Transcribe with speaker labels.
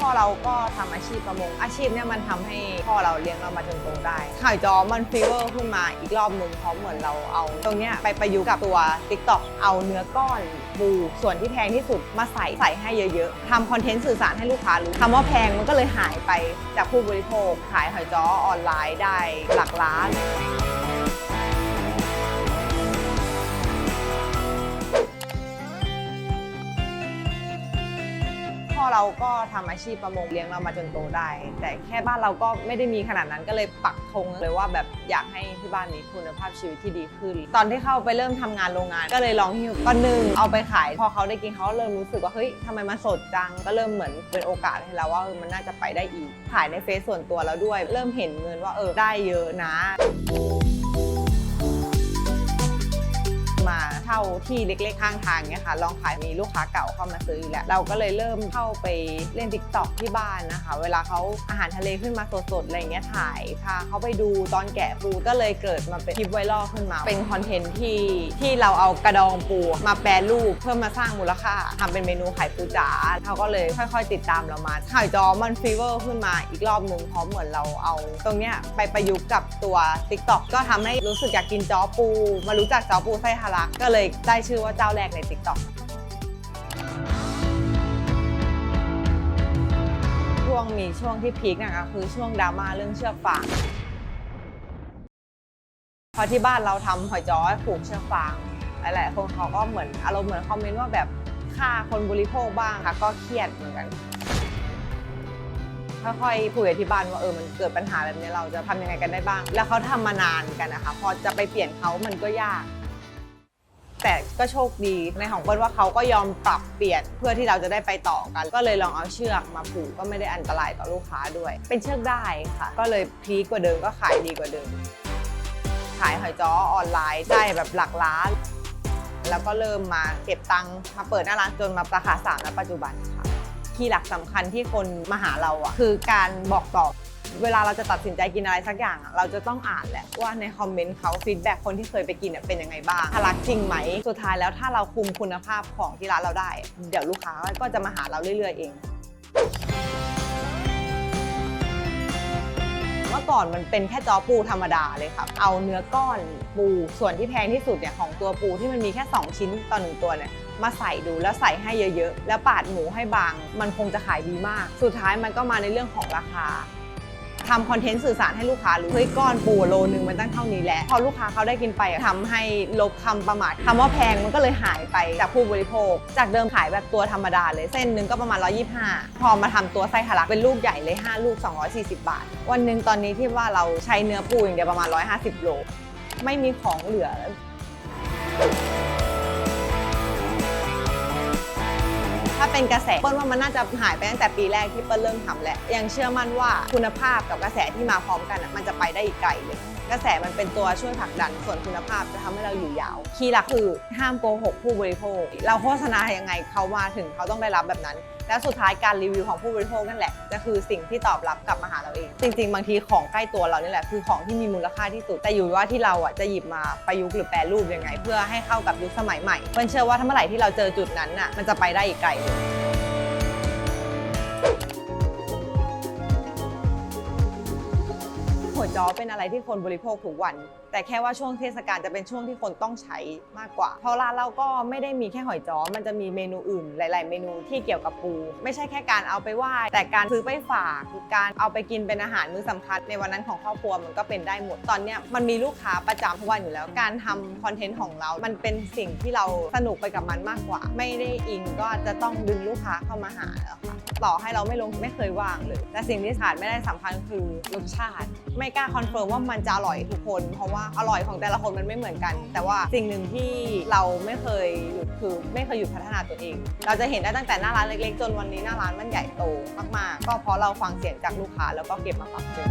Speaker 1: พ่อเราก็ทำอาชีพประมง อาชีพเนี่ยมันทำให้พ่อเราเลี้ยงเรามาจนโตได้ข่จอมันฟีเวอร์ขึ้นมาอีกรอบหนึ่งเพราะเหมือนเราเอา ตรงเนี้ยไปประยุกต์กับตัว TikTok เอาเนื้อก้อนปูส่วนที่แพงที่สุดมาใส่ใส่ให้เยอะๆทำคอนเทนต์สื่อสารให้ลูกค้ารู้คำว่าแพงมันก็เลยหายไปจากผู้บริโภค ขายหอยจ้อออนไลน์ได้หลักล้าน พ่อเราก็ทำอาชีพประมงเลี้ยงเรามาจนโตได้ แต่แค่บ้านเราก็ไม่ได้มีขนาดนั้นก็เลยปักธงเลยว่าแบบอยากให้ที่บ้านมีคุณภาพชีวิตที่ดีขึ้น ตอนที่เข้าไปเริ่มทำงานโรงงาน ก็เลยลองหิ้วก้อนหนึ่งเอาไปขาย พอเขาได้กินเขาเริ่มรู้สึกว่าเฮ้ยทำไมมันสดจังก็เริ่มเหมือนเป็นโอกาสให้เราว่าเออมันน่าจะไปได้อีกขายในเฟซส่วนตัวแล้วด้วย เริ่มเห็นเงินว่าเออได้เยอะนะ ช่าที่เล็กๆข้างทางเนี่ยค่ะลองขายมีลูกค้าเก่าเข้ามาซื้ออยู่แล้วเราก็เลยเริ่มเข้าไปเล่น t ิ k t o k ที่บ้านนะคะ เวลาเขาอาหารทะเลขึ้นมาสดๆอะไรเงี้ยถ่ายพาเขาไปดูตอนแกะปูก็เลยเกิดมาเป็นคลิปไวรัลขึ้นมา เป็นคอนเทนต์ที่ที่เราเอากระดองปูมาแปรรูปเพื่อมาสร้างมูลค่าทำเป็นเมนูไข่ปูจ๋าเขาก็เลยค่อย ๆ ติดตามเรามาไข่จอมันฟีเวอร์ขึ้นมาอีกรอบหนึ่งเพราะเหมือนเราเอา ตรงเนี้ยไปประยุกต์กับตัว TikTok ก็ทำให้รู้สึกอยากกินจอปู มารู้จักจอปูไส้ทะลักก็เลยได้ชื่อว่าเจ้าแรกใน TikTok ช่วงมีช่วงที่พีคนะคะคือช่วงดราม่าเรื่องเชือกฟางเพราะที่บ้านเราทำหอยจ้อผูกเชือกฟางหลายๆคนเขาก็เหมือนอารมณ์เหมือนคอมเมนต์ว่าแบบฆ่าคนบริโภคบ้างค่ะ ก็เครียดเหมือนกันค่อยๆคุยกับที่บ้านว่าเออมันเกิดปัญหาแบบนี้เราจะทำยังไงกันได้บ้าง แล้วเขาทำมานานกันนะคะ พอจะไปเปลี่ยนเขามันก็ยาก แต่ก็โชคดีในของเปิ้ลว่าเขาก็ยอมปรับเปลี่ยนเพื่อที่เราจะได้ไปต่อกัน ก็เลยลองเอาเชือกมาผูกก็ไม่ได้อันตรายต่อลูกค้าด้วย เป็นเชือกได้ค่ะ ก็เลยพีคกว่าเดิมก็ขายดีกว่าเดิม ขายหอยจ้อออนไลน์ได้แบบหลักล้าน แล้วก็เริ่มมาเก็บตังค์มาเปิดหน้าร้านจนมาราคาสามณปัจจุบันค่ะที่หลักสำคัญที่คนมาหาเราอะคือการบอกต่อ เวลาเราจะตัดสินใจกินอะไรสักอย่างอะเราจะต้องอ่านแหละว่าในคอมเมนต์เขาฟีดแบ็คนที่เคยไปกินอะเป็นยังไงบ้างทะลักจริงไหม สุดท้ายแล้วถ้าเราคุมคุณภาพของที่ร้านเราได้ เดี๋ยวลูกค้าก็จะมาหาเราเรื่อยๆเอง เมื่อก่อนมันเป็นแค่จอปูธรรมดาเลยครับ เอาเนื้อก้อนปูส่วนที่แพงที่สุดเนี่ยของตัวปูที่มันมีแค่ 2 ชิ้นต่อหนึ่งตัวเนี่ยมาใส่ดูแล้วใส่ให้เยอะๆ แล้วปาดหมูให้บาง มันคงจะขายดีมาก สุดท้ายมันก็มาในเรื่องของราคา ทำคอนเทนต์สื่อสารให้ลูกค้ารู้เฮ้ยก้อนปูโลนึงมันตั้งเท่านี้แหละพอลูกค้าเขาได้กินไปอะทำให้ลบคำประมาทคำว่าแพงมันก็เลยหายไปจากผู้บริโภค จากเดิมขายแบบตัวธรรมดาเลยเส้นหนึ่งก็ประมาณ 125 พอมาทำตัวไส้ทะลักเป็นลูกใหญ่เลย 5 ลูก 240 บาท วันหนึ่งตอนนี้ที่ว่าเราใช้เนื้อปูอย่างเดียวประมาณ 150 โล ไม่มีของเหลือ ถ้าเป็นกระแสเปิ้ลว่ามันน่าจะหายไปตั้งแต่ปีแรกที่เปิ้ลเริ่มทำแหละยังเชื่อมั่นว่าคุณภาพกับกระแสที่มาพร้อมกันอะมันจะไปได้อีกไกลเลยกระแสมันเป็นตัวช่วยผลักดันส่วนคุณภาพจะทำให้เราอยู่ยาว คีย์หลักคือห้ามโกหกผู้บริโภค เราโฆษณายังไงเขามาถึงเขาต้องได้รับแบบนั้น และสุดท้ายการรีวิวของผู้บริโภคนั่นแหละจะคือสิ่งที่ตอบรับกลับมาหาเราเอง จริง ๆ บางทีของใกล้ตัวเรานี่แหละคือของที่มีมูลค่าที่สุด แต่อยู่ว่าที่เราอะจะหยิบมาประยุกต์หรือแปรรูปยังไง เพื่อให้เข้ากับยุคสมัยใหม่เพื่อนเชื่อว่าถ้าเมื่อไหร่ที่เราเจอจุดนั้นน่ะมันจะไปได้อีกไกลเลย จอเป็นอะไรที่คนบริโภคทุกวัน แต่แค่ว่าช่วงเทศกาลจะเป็นช่วงที่คนต้องใช้มากกว่า เพราะร้านเราก็ไม่ได้มีแค่หอยจ้อมันจะมีเมนูอื่น หลาย ๆ เมนูที่เกี่ยวกับปู ไม่ใช่แค่การเอาไปไหว้แต่การซื้อไปฝากคือการเอาไปกินเป็นอาหารมื้อสำคัญในวันนั้นของครอบครัวมันก็เป็นได้หมดตอนเนี้ยมันมีลูกค้าประจำทุกวันอยู่แล้วการทำคอนเทนต์ของเรา มันเป็นสิ่งที่เราสนุกไปกับมันมากกว่า ไม่ได้อิงก็จะต้องดึงลูกค้าเข้ามาหาแล้วค่ะต่อให้เราไม่ลงไม่เคยว่างเลย แต่สิ่งที่ขาดไม่ได้สำคัญคือรสชาติไม่กล้าคอนเฟิร์มว่ามันจะอร่อยทุกคน เพราะว่าอร่อยของแต่ละคนมันไม่เหมือนกัน แต่ว่าสิ่งหนึ่งที่เราไม่เคยหยุดคือไม่เคยหยุดพัฒนาตัวเอง เราจะเห็นได้ตั้งแต่หน้าร้านเล็กๆ จนวันนี้หน้าร้านมันใหญ่โตมากๆ ก็เพราะเราฟังเสียงจากลูกค้าแล้วก็เก็บมาปรับปรุง